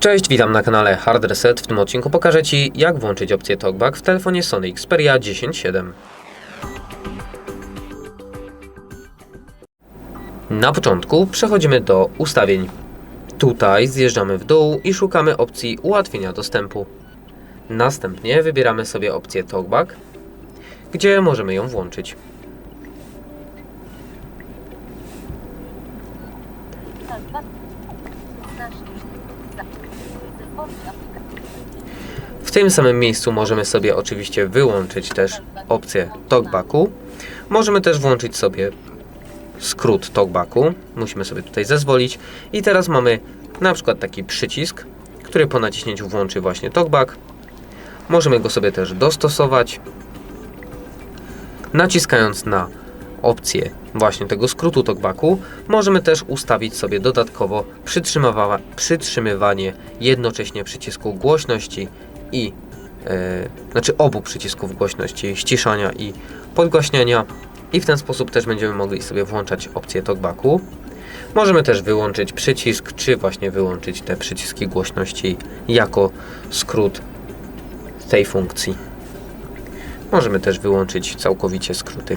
Cześć, witam na kanale Hard Reset. W tym odcinku pokażę Ci, jak włączyć opcję TalkBack w telefonie Sony Xperia 10.7. Na początku przechodzimy do ustawień. Tutaj zjeżdżamy w dół i szukamy opcji ułatwienia dostępu. Następnie wybieramy sobie opcję TalkBack, gdzie możemy ją włączyć. W tym samym miejscu możemy sobie oczywiście wyłączyć też opcję talkbacku. Możemy też włączyć sobie skrót talkbacku. Musimy sobie tutaj zezwolić. I teraz mamy na przykład taki przycisk, który po naciśnięciu włączy właśnie talkback. Możemy go sobie też dostosować. Naciskając na opcję właśnie tego skrótu talkbacku, możemy też ustawić sobie dodatkowo przytrzymywa- przytrzymywanie jednocześnie przycisku głośności i e, znaczy obu przycisków głośności ściszania i podgłaśniania i w ten sposób też będziemy mogli sobie włączać opcję talkbacku. Możemy też wyłączyć przycisk, czy właśnie wyłączyć te przyciski głośności jako skrót tej funkcji. Możemy też wyłączyć całkowicie skróty.